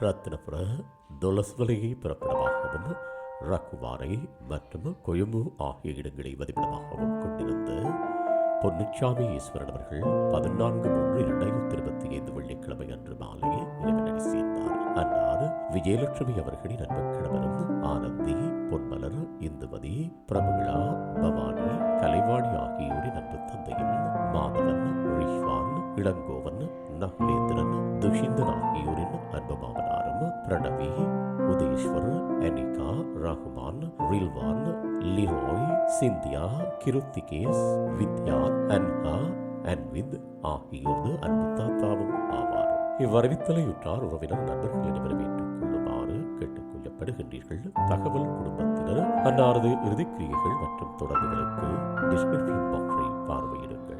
ரத்தினபுர தொலஸ்வலையை பிறப்பிடமாகவும் ரக்குவாரை மற்றும் கொழும்பு ஆகிய இடங்களை வதிப்பிடமாகவும் கொண்டிருந்த பொன்னுச்சாமி ஈஸ்வரன் அவர்கள் பதினான்கு மூன்று இரண்டாயிரத்தி இருபத்தி ஐந்து வெள்ளிக்கிழமை அன்று மாலை இறைவனடி சேர்ந்தார். அன்னார் விஜயலட்சுமி அவர்களின் அன்பு கணவரும் ஆனந்தி பொன்மலர் இந்துமதி பிரமிளா பவானி கலைவாணி ஆகியோரின் அன்பு தந்தையும் மாதவன் ரிஷ்வான் இளங்கோவன் நகுலேந்திரன் துஷிந்தன் பிரணவி உதேஸ்வர் அனிகா ரஹ்மான் ரில்வான் லிரோய் சிந்தியா கிருத்திகேஸ் வித்யா அன்ஹா அன்வித் ஆகியோரது அன்பு தாத்தாவும் ஆவார். இவ்வரவித்தலையுற்றார் உறவினர் நண்பர்களிடம் ஏற்றுக் கொள்ளுமாறு கேட்டுக் கொள்ளப்படுகின்றீர்கள் தகவல் குடும்பத்தினர் அன்னாரது இறுதிக்கிரியைகள் மற்றும் தொடர்புகளுக்கு டிஸ்கிரிப்ஷன் பாக்ஸை பார்வையிடுங்கள்.